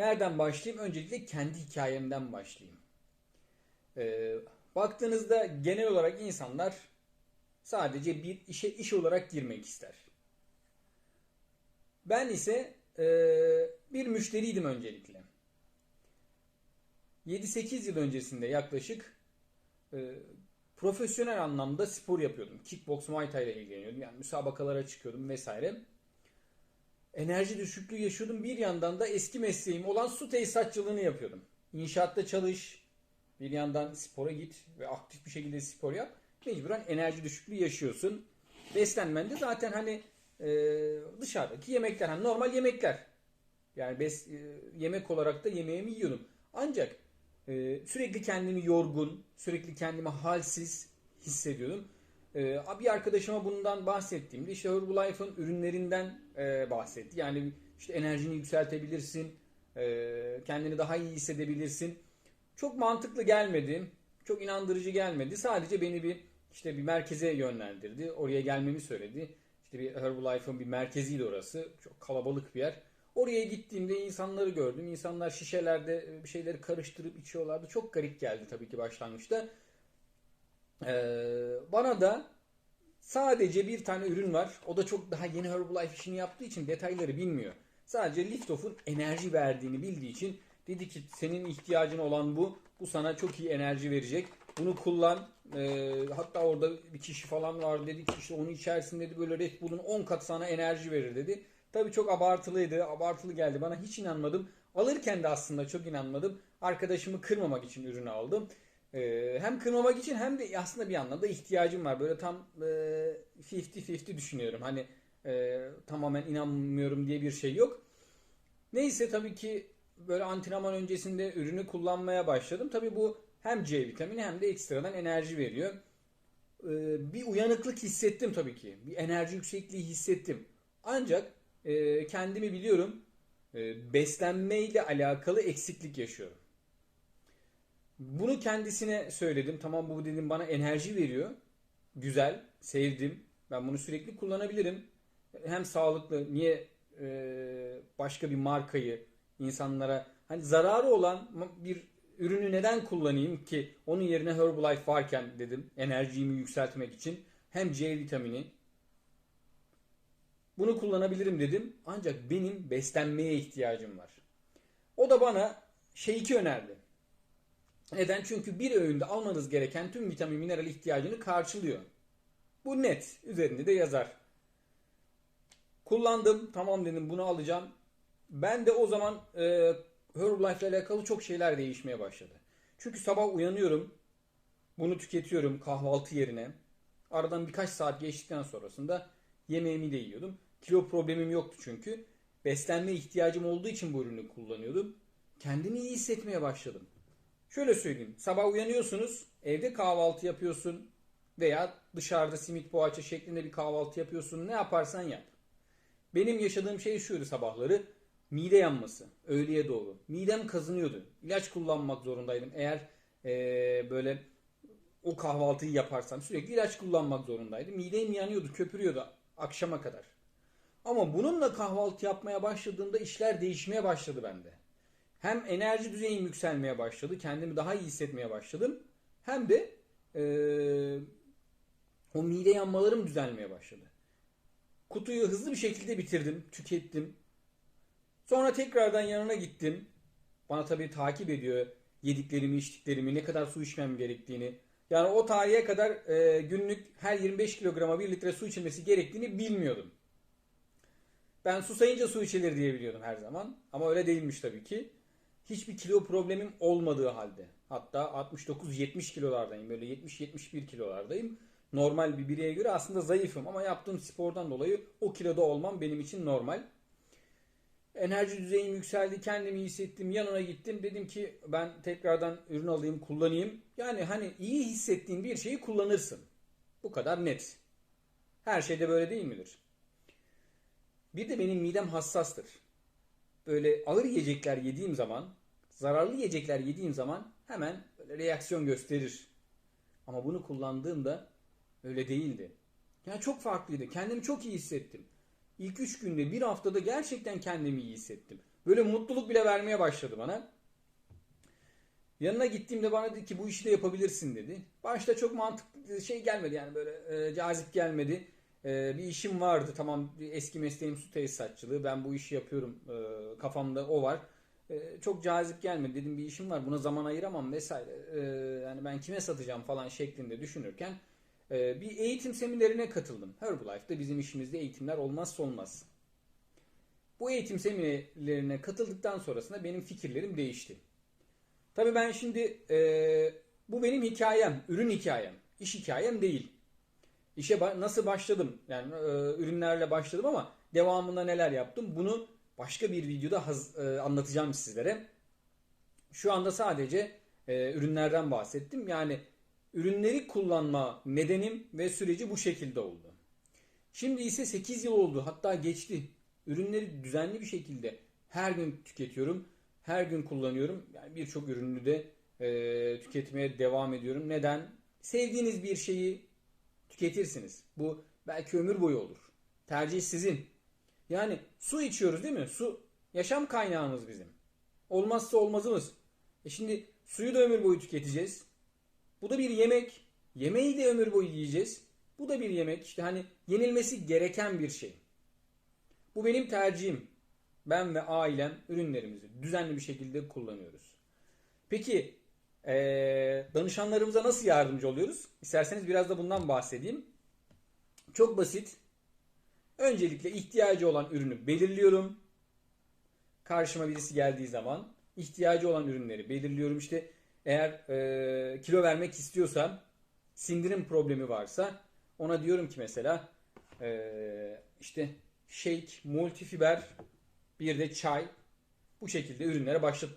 Nereden başlayayım? Öncelikle kendi hikayemden başlayayım. Ee, baktığınızda genel olarak insanlar sadece bir işe iş olarak girmek ister. Ben ise e, bir müşteriydim öncelikle. 7-8 yıl öncesinde yaklaşık e, profesyonel anlamda spor yapıyordum. Kickbox, Muay Thai ile ilgileniyordum. Yani müsabakalara çıkıyordum vesaire. Enerji düşüklüğü yaşıyordum. Bir yandan da eski mesleğim olan su tesisatçılığını yapıyordum. İnşaatta çalış, bir yandan spora git ve aktif bir şekilde spor yap. Mecburen enerji düşüklüğü yaşıyorsun. Beslenmen de zaten hani e, dışarıdaki yemekler, hani normal yemekler. Yani bes, e, yemek olarak da yemeğimi yiyordum. Ancak e, sürekli kendimi yorgun, sürekli kendimi halsiz hissediyordum. E, bir arkadaşıma bundan bahsettiğimde işte Herbalife'ın ürünlerinden e, bahsetti. Yani işte enerjini yükseltebilirsin, e, kendini daha iyi hissedebilirsin. Çok mantıklı gelmedi, çok inandırıcı gelmedi. Sadece beni bir işte bir merkeze yönlendirdi. Oraya gelmemi söyledi. İşte bir Herbalife'ın bir merkeziydi orası. Çok kalabalık bir yer. Oraya gittiğimde insanları gördüm. İnsanlar şişelerde bir şeyleri karıştırıp içiyorlardı. Çok garip geldi tabii ki başlangıçta. Ee, bana da sadece bir tane ürün var. O da çok daha yeni Herbalife işini yaptığı için detayları bilmiyor. Sadece Liftoff'un enerji verdiğini bildiği için dedi ki senin ihtiyacın olan bu. Bu sana çok iyi enerji verecek. Bunu kullan. Ee, hatta orada bir kişi falan var dedi ki işte onu içersin dedi böyle Red Bull'un 10 kat sana enerji verir dedi. Tabii çok abartılıydı. Abartılı geldi bana. Hiç inanmadım. Alırken de aslında çok inanmadım. Arkadaşımı kırmamak için ürünü aldım. Ee, hem kırmamak için hem de aslında bir anlamda ihtiyacım var. Böyle tam e, 50-50 düşünüyorum. Hani e, tamamen inanmıyorum diye bir şey yok. Neyse tabii ki böyle antrenman öncesinde ürünü kullanmaya başladım. Tabii bu hem C vitamini hem de ekstradan enerji veriyor. Ee, bir uyanıklık hissettim tabii ki. Bir enerji yüksekliği hissettim. Ancak e, kendimi biliyorum e, beslenmeyle alakalı eksiklik yaşıyorum. Bunu kendisine söyledim. Tamam bu dedim bana enerji veriyor. Güzel, sevdim. Ben bunu sürekli kullanabilirim. Hem sağlıklı, niye e, başka bir markayı insanlara hani zararı olan bir ürünü neden kullanayım ki onun yerine Herbalife varken dedim enerjimi yükseltmek için hem C vitamini bunu kullanabilirim dedim. Ancak benim beslenmeye ihtiyacım var. O da bana Shake'i önerdi. Neden? Çünkü bir öğünde almanız gereken tüm vitamin mineral ihtiyacını karşılıyor. Bu net. Üzerinde de yazar. Kullandım. Tamam dedim bunu alacağım. Ben de o zaman e, Herbalife ile alakalı çok şeyler değişmeye başladı. Çünkü sabah uyanıyorum. Bunu tüketiyorum kahvaltı yerine. Aradan birkaç saat geçtikten sonrasında yemeğimi de yiyordum. Kilo problemim yoktu çünkü. Beslenme ihtiyacım olduğu için bu ürünü kullanıyordum. Kendimi iyi hissetmeye başladım. Şöyle söyleyeyim. Sabah uyanıyorsunuz, evde kahvaltı yapıyorsun veya dışarıda simit poğaça şeklinde bir kahvaltı yapıyorsun. Ne yaparsan yap. Benim yaşadığım şey şuydu sabahları. Mide yanması öğleye doğru. Midem kazınıyordu. İlaç kullanmak zorundaydım. Eğer ee, böyle o kahvaltıyı yaparsam sürekli ilaç kullanmak zorundaydım. Midem yanıyordu, köpürüyordu akşama kadar. Ama bununla kahvaltı yapmaya başladığımda işler değişmeye başladı bende. Hem enerji düzeyim yükselmeye başladı, kendimi daha iyi hissetmeye başladım. Hem de ee, o mide yanmalarım düzelmeye başladı. Kutuyu hızlı bir şekilde bitirdim, tükettim. Sonra tekrardan yanına gittim. Bana tabii takip ediyor yediklerimi, içtiklerimi, ne kadar su içmem gerektiğini. Yani o tarihe kadar e, günlük her 25 kilograma 1 litre su içilmesi gerektiğini bilmiyordum. Ben susayınca su içilir diye biliyordum her zaman. Ama öyle değilmiş tabii ki. Hiçbir kilo problemim olmadığı halde. Hatta 69-70 kilolardayım. Böyle 70-71 kilolardayım. Normal bir bireye göre aslında zayıfım. Ama yaptığım spordan dolayı o kiloda olmam benim için normal. Enerji düzeyim yükseldi. Kendimi iyi hissettim. Yanına gittim. Dedim ki ben tekrardan ürün alayım kullanayım. Yani hani iyi hissettiğin bir şeyi kullanırsın. Bu kadar net. Her şeyde böyle değil midir? Bir de benim midem hassastır. Böyle ağır yiyecekler yediğim zaman, zararlı yiyecekler yediğim zaman hemen böyle reaksiyon gösterir. Ama bunu kullandığımda öyle değildi. Yani çok farklıydı. Kendimi çok iyi hissettim. İlk 3 günde bir haftada gerçekten kendimi iyi hissettim. Böyle mutluluk bile vermeye başladı bana. Yanına gittiğimde bana dedi ki bu işi de yapabilirsin dedi. Başta çok mantıklı şey gelmedi yani böyle e, cazip gelmedi. E, bir işim vardı tamam eski mesleğim su tesisatçılığı ben bu işi yapıyorum e, kafamda o var. E, çok cazip gelmedi dedim bir işim var buna zaman ayıramam vesaire. E, yani ben kime satacağım falan şeklinde düşünürken e, bir eğitim seminerine katıldım. Herbalife'da bizim işimizde eğitimler olmazsa olmaz. Bu eğitim seminerlerine katıldıktan sonrasında benim fikirlerim değişti. Tabii ben şimdi e, bu benim hikayem, ürün hikayem, iş hikayem değil. İşe nasıl başladım? Yani e, ürünlerle başladım ama devamında neler yaptım? Bunu başka bir videoda haz- e, anlatacağım sizlere. Şu anda sadece e, ürünlerden bahsettim. Yani ürünleri kullanma nedenim ve süreci bu şekilde oldu. Şimdi ise 8 yıl oldu hatta geçti. Ürünleri düzenli bir şekilde her gün tüketiyorum. Her gün kullanıyorum. Yani birçok ürünü de e, tüketmeye devam ediyorum. Neden? Sevdiğiniz bir şeyi tüketirsiniz. Bu belki ömür boyu olur. Tercih sizin. Yani su içiyoruz değil mi? Su yaşam kaynağımız bizim. Olmazsa olmazımız. E şimdi suyu da ömür boyu tüketeceğiz. Bu da bir yemek. Yemeği de ömür boyu yiyeceğiz. Bu da bir yemek. İşte hani yenilmesi gereken bir şey. Bu benim tercihim. Ben ve ailem ürünlerimizi düzenli bir şekilde kullanıyoruz. Peki eee, danışanlarımıza nasıl yardımcı oluyoruz? İsterseniz biraz da bundan bahsedeyim. Çok basit. Öncelikle ihtiyacı olan ürünü belirliyorum. Karşıma birisi geldiği zaman ihtiyacı olan ürünleri belirliyorum. İşte eğer eee, kilo vermek istiyorsa, sindirim problemi varsa ona diyorum ki mesela eee, işte shake, multifiber, bir de çay bu şekilde ürünlere başla,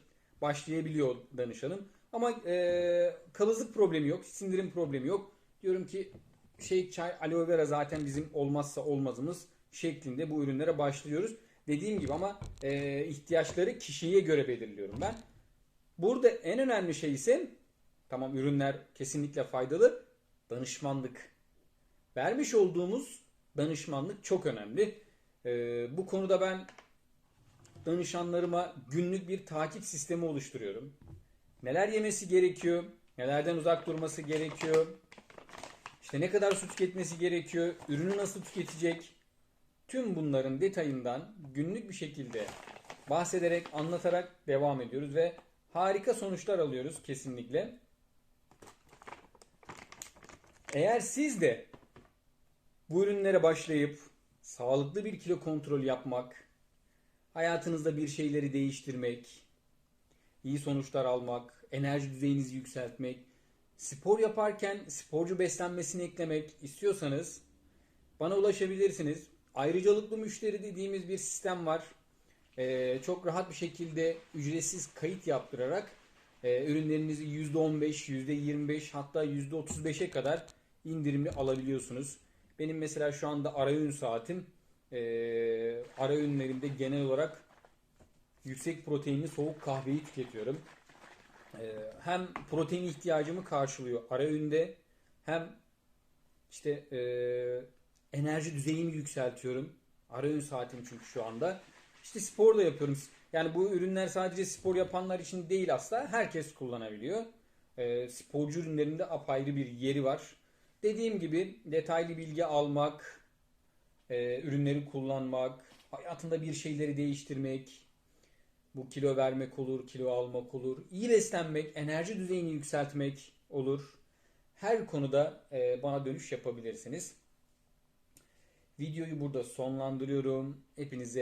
başlayabiliyor danışanım. Ama eee kabızlık problemi yok, sindirim problemi yok. Diyorum ki shake, çay, aloe vera zaten bizim olmazsa olmazımız şeklinde bu ürünlere başlıyoruz. Dediğim gibi ama eee, ihtiyaçları kişiye göre belirliyorum ben. Burada en önemli şey ise tamam ürünler kesinlikle faydalı danışmanlık. Vermiş olduğumuz danışmanlık çok önemli. Ee, bu konuda ben danışanlarıma günlük bir takip sistemi oluşturuyorum. Neler yemesi gerekiyor, nelerden uzak durması gerekiyor, işte ne kadar su tüketmesi gerekiyor, ürünü nasıl tüketecek, tüm bunların detayından günlük bir şekilde bahsederek, anlatarak devam ediyoruz ve harika sonuçlar alıyoruz kesinlikle. Eğer siz de bu ürünlere başlayıp sağlıklı bir kilo kontrol yapmak, hayatınızda bir şeyleri değiştirmek, iyi sonuçlar almak, enerji düzeyinizi yükseltmek, spor yaparken sporcu beslenmesini eklemek istiyorsanız bana ulaşabilirsiniz. Ayrıcalıklı müşteri dediğimiz bir sistem var. Ee, çok rahat bir şekilde ücretsiz kayıt yaptırarak e, ürünlerinizi %15, %25 hatta %35'e kadar indirimli alabiliyorsunuz. Benim mesela şu anda ara öğün saatim e, ara öğünlerimde genel olarak yüksek proteinli soğuk kahveyi tüketiyorum. E, hem protein ihtiyacımı karşılıyor ara öğünde hem işte e, enerji düzeyimi yükseltiyorum. Ara öğün saatim çünkü şu anda. İşte spor da yapıyorum. Yani bu ürünler sadece spor yapanlar için değil aslında. Herkes kullanabiliyor. E, sporcu ürünlerinde apayrı bir yeri var. Dediğim gibi detaylı bilgi almak, e, ürünleri kullanmak, hayatında bir şeyleri değiştirmek, bu kilo vermek olur, kilo almak olur, iyi beslenmek, enerji düzeyini yükseltmek olur. Her konuda e, bana dönüş yapabilirsiniz. Videoyu burada sonlandırıyorum. Hepinize